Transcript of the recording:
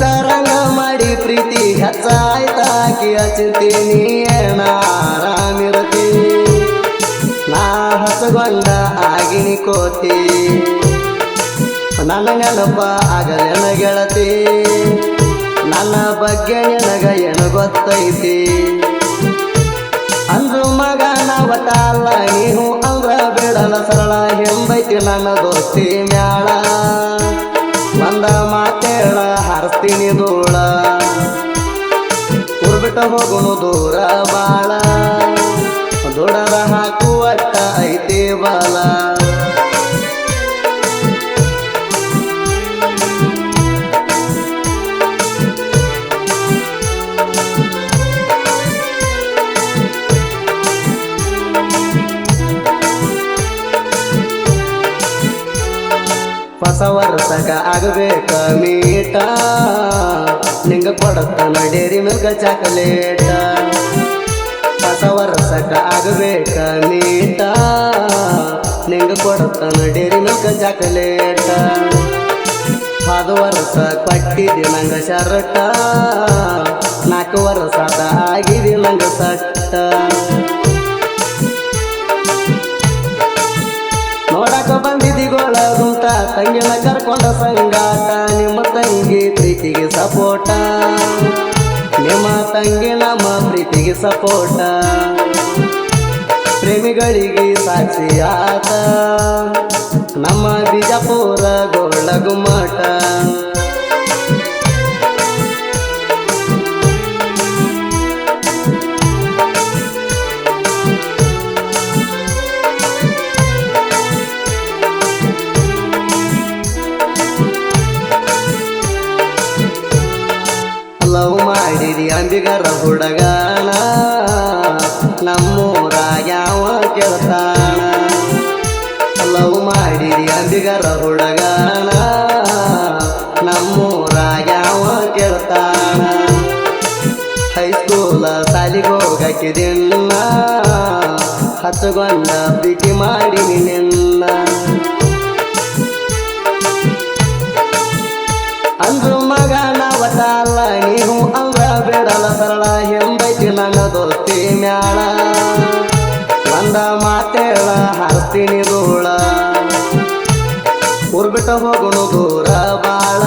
ಹುಚ್ಚಾರಂಗ ಮಾಡಿ ಪ್ರೀತಿ ಹಚ್ಚಾಯ್ತಾಕಿ ಹಚ್ಚುತ್ತೀನಿ ಏನ ಆರಾಮಿರತಿ. ನಾ ಹಸಗೊಂಡ ಆಗಿನಿ ಕೋತಿ. ನನ್ನ ನೆನಪ ಆಗಲೆನ ಗೆಳತಿ ನನ್ನ ಬಗ್ಗೆ ನಿನಗ ಏನು ಗೊತ್ತೈತಿ? ಅಂದ್ರು ಮಗ ನಾವಟಲ್ಲ ನೀವು ಅಂದ್ರ ಬಿಡಲ ಸರಳ ಎಂಬೈತಿ ನನ್ನ ದೋಸ್ತಿ ಮ್ಯಾಳ. ಹಾರಿಸ್ತೀನಿ ಧೂಳ ಉರ್ಬಿಟ್ಟ ಹೋಗುನು ದೂರ ಬಾಳ. ಹೊಸ ವರ್ಷಕ ಆಗಬೇಕ ಮೀಟ. ನಿಂಗ ಕೊಡತ್ತ ಡೇರಿ ಮಿಲ್ಕ ಚಾಕಲೇಟ. ಹೊಸ ವರ್ಷಕ ಆಗಬೇಕ ಮೀಟ. ನಿಂಗ ಕೊಡತ್ತ ಡೇರಿ ಮಿಲ್ಕ ಚಾಕಲೇಟ. ಅದು ವರ್ಷ ಕೊಟ್ಟಿದ್ದಿ ನಂಗ ಶರಟ. ನಾಲ್ಕು ವರ್ಷದ ಆಗಿದೆ ನಂಗ ಸಟ್ಟ. ತಂಗಿನ ಕರ್ಕೊಂಡ ಸಂಗಾಟ ನಿಮ್ಮ ತಂಗಿ ಪ್ರೀತಿಗೆ ಸಪೋಟ ನಿಮ್ಮ ತಂಗಿ ನಮ್ಮ ಪ್ರೀತಿಗೆ ಸಪೋಟ ಪ್ರೇಮಿಗಳಿಗೆ ಸಾಕ್ಷಿಯಾತ, ನಮ್ಮ ಬಿಜಾಪುರ ಗೋಳ ಗುಮ್ಮಟ ಮಾಡಿರಿ ಅಂಬಿಗರ ಹುಡುಗಾಣ ನಮ್ಮೂರ ಯಾವ ಕೆಳ್ತಾಣ ಲವ್ ಮಾಡಿರಿ ಅಂಬಿಗರ ಹುಡುಗಾಣ ನಮ್ಮೂರ ಯಾವ ಕೆಳ್ತಾಣ ಹೈಸ್ಕೂಲ ಸಾಲಿಗೋಗಕ್ಕಿದೆಲ್ಲ ಹತ್ತು ಹಚ್ಚಗೊಂಡ ಪ್ರೀತಿ ಮಾಡಿ ನಿನ್ನ. ಸರಳ ಎಂಬೈತಿ ನನ್ನ ದೋಸ್ತಿ ಮ್ಯಾಳ ಒಂದ ಮಾತೇಳ ಹಾರ್ತೀನಿ ಧೂಳ. ಉರ್ಬಿಟ್ಟ ಹೋಗುಣು ದೂರ ಬಾಳ.